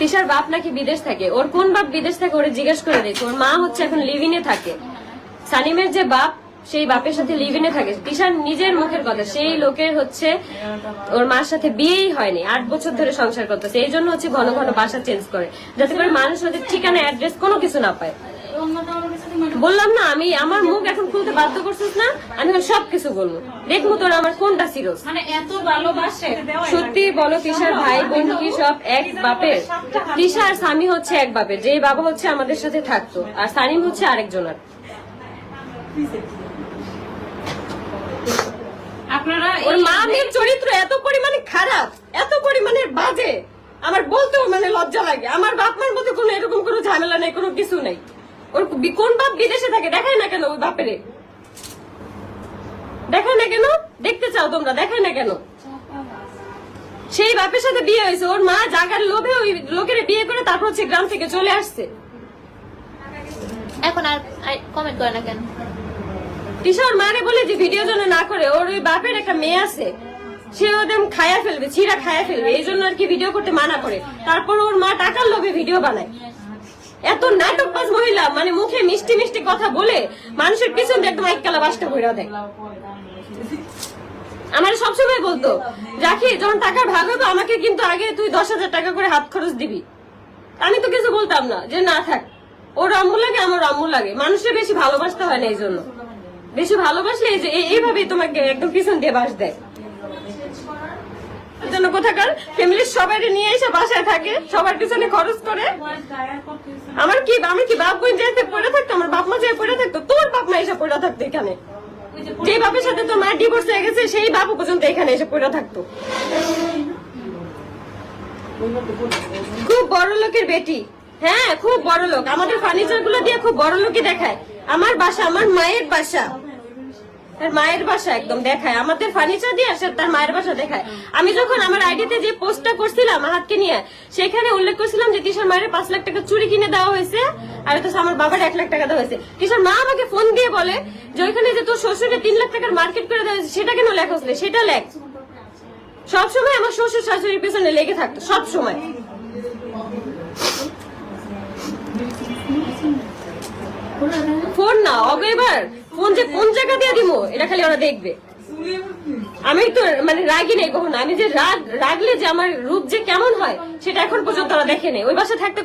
তিশার বাপ নাকি বিদেশ থাকে? ওর কোন বাপ বিদেশ থাকে ওরে জিজ্ঞেস করে দিয়েছে ওর মা হচ্ছে এখন লিভিনে থাকে। সানিমের যে বাপ, সেই বাপের সাথে লিভিনে থাকে। তিশার নিজের মুখের কথা, সেই লোকের হচ্ছে ওর মার সাথে বিয়েই হয়নি, আট বছর ধরে সংসার করতেছে। এই জন্য হচ্ছে ঘন ঘন বাসা চেঞ্জ করে। যাতে করে মানুষ ওদের ঠিকানা অ্যাড্রেস কোনো কিছু না পায়। বললাম না আমি আমার মুখ এখন খুলতে বাধ্য করছিস না আমি এখন সবকিছু বলব। দেখব তোর আমার কোনটা সিরোস মানে এত ভালোবাসে। সত্যি বলো তিশার ভাই বোন কি সব এক বাপের? তিশা আর স্বামী হচ্ছে এক বাপের যে বাবা হচ্ছে আমাদের সাথে থাকতো আর সানিম হচ্ছে আরেকজনের। আপনারা ওর মা মেয়ের চরিত্র এত পরিমাণে খারাপ এত পরিমাণে বাজে। আমার বলতেও মানে লজ্জা লাগে। আমার বাপ মার মধ্যে কোনো এরকম কোনো ঝামেলা নেই কোনো কিছু নেই। ওর কোন বাপ বিদেশে থাকে? দেখায় না কেন ওই বাপেরে দেখায় না কেন? দেখতে চাও তোমরা দেখায় না কেন? সেই বাপের সাথে বিয়ে হয়েছে। ওর মা জাগার লোভে ওই লোকের বিয়ে করে তারপর হচ্ছে গ্রাম থেকে চলে আসছে। এখন আর কমেন্ট করে না কেন? কিশোর মারে বলে যে ভিডিও যেন না করে ওর ওই বাপের একটা মেয়ে আছে। সে ওদের খায়া ফেলবে ছিঁড়া খায়া ফেলবে এই জন্য আর কি ভিডিও করতে মানা করে। তারপর ওর মা টাকার লোভে ভিডিও বানায়। এত নাটকবাজ মহিলা মানে মুখে মিষ্টি মিষ্টি কথা বলে মানুষের পিছন দিয়ে একদম এক কালা বাসটা ভরে দেয়। আমার সবসময় বলতো, রাখি, যখন টাকার ভাগ হবে, আমাকে কিন্তু আগে তুই দশ হাজার টাকা করে হাত খরচ দিবি। আমি তো কিছু বলতাম না, যে না থাক, ওর আম্মু লাগে, আমার আম্মু লাগে। মানুষের বেশি ভালোবাসতে হয় না এই জন্য। বেশি ভালোবাসলে এইভাবেই তোমাকে একদম পিছন দিয়ে বাস দেয়। জন্য কোথাকার ফ্যামিলির সবাই নিয়ে এসে বাসায় থাকে, সবার পিছনে খরচ করে। আমার কি, আমি কি বাপ বোন যেতে পড়ে থাকতো আমার বাপ মা যেয়ে পড়ে থাকতো, তোর বাপ মা এসে পড়ে থাকতো এখানে। যে বাপের সাথে তোর মায়ের ডিভোর্স হয়ে গেছে, সেই বাপু পর্যন্ত এখানে এসে পড়ে থাকতো। খুব বড় লোকের বেটি। হ্যাঁ খুব বড় লোক। আমাদের ফার্নিচারগুলো দিয়ে খুব বড় লোকই দেখায়। আমার বাসা, আমার মায়ের বাসা। তার মায়ের বাসা একদম দেখায়। আমাদের ফার্নিচার দিয়ে আসে, তার মায়ের বাসা দেখায়। আমি যখন আমার আইডিতে যে পোস্টটা করছিলাম হাতকে নিয়ে, সেখানে উল্লেখ করছিলাম যে তিশার মায়ের পাঁচ লাখ টাকা চুরি কিনে দেওয়া হয়েছে, আর তো আমার বাবার এক লাখ টাকা দেওয়া হয়েছে। তিশার মা আমাকে ফোন দিয়ে বলে যে, ওইখানে যে তোর শ্বশুরকে তিন লাখ টাকার মার্কেট করে দেওয়া হয়েছে, সেটা কেন লেখা হচ্ছে? সেটা লেখ। সবসময় আমার শ্বশুর শাশুড়ির পেছনে লেগে থাকতো, সব সময়। ফোন না? অগ এবার। ফোন যে কোন জায়গা দিয়ে দিব? এটা খালি ওরা দেখবে। আমি তো মানে রাগি নেই কখনো। আমি যে রাগ রাগলে যে আমার রূপ যে কেমন হয় সেটা এখন পর্যন্ত ওরা দেখে নেই। ওই বাসা থাকতে